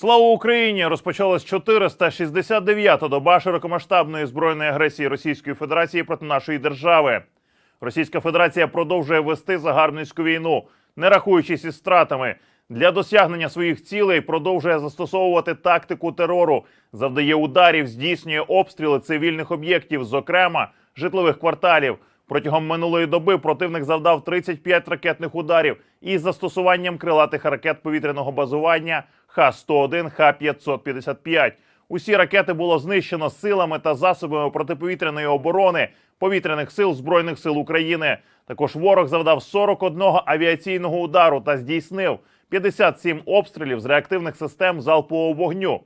Слава Україні! Розпочалась 469-та доба широкомасштабної збройної агресії Російської Федерації проти нашої держави. Російська Федерація продовжує вести загарбницьку війну, не рахуючись із стратами. Для досягнення своїх цілей продовжує застосовувати тактику терору, завдає ударів, здійснює обстріли цивільних об'єктів, зокрема житлових кварталів. Протягом минулої доби противник завдав 35 ракетних ударів із застосуванням крилатих ракет повітряного базування Х-101, Х-555. Усі ракети було знищено силами та засобами протиповітряної оборони повітряних сил Збройних сил України. Також ворог завдав 41 авіаційного удару та здійснив 57 обстрілів з реактивних систем залпового вогню.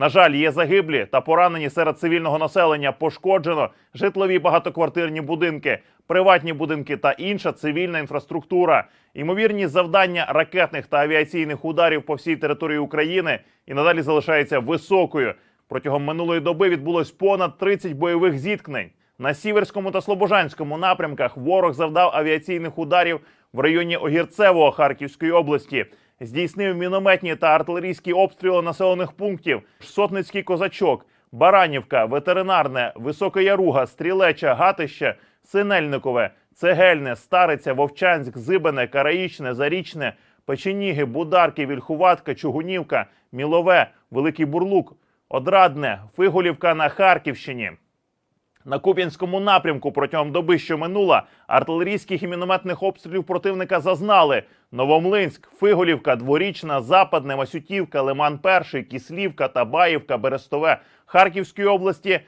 На жаль, є загиблі та поранені серед цивільного населення. Пошкоджено житлові багатоквартирні будинки, приватні будинки та інша цивільна інфраструктура. Ймовірність завдання ракетних та авіаційних ударів по всій території України і надалі залишається високою. Протягом минулої доби відбулось понад 30 бойових зіткнень. На сіверському та слобожанському напрямках ворог завдав авіаційних ударів в районі Огірцевого Харківської області. Здійснив мінометні та артилерійські обстріли населених пунктів: Сотницький козачок, Баранівка, Ветеринарне, Висока Яруга, Стрілеча, Гатище, Синельникове, Цегельне, Стариця, Вовчанськ, Зибене, Караїчне, Зарічне, Печеніги, Бударки, Вільхуватка, Чугунівка, Мілове, Великий Бурлук, Одрадне, Фиголівка на Харківщині. На Куп'янському напрямку протягом доби, що минула, артилерійських і мінометних обстрілів противника зазнали Новомлинськ, Фиголівка, Дворічна, Западне, Масютівка, Лиман Перший, Кіслівка, Табаївка, Берестове Харківської області.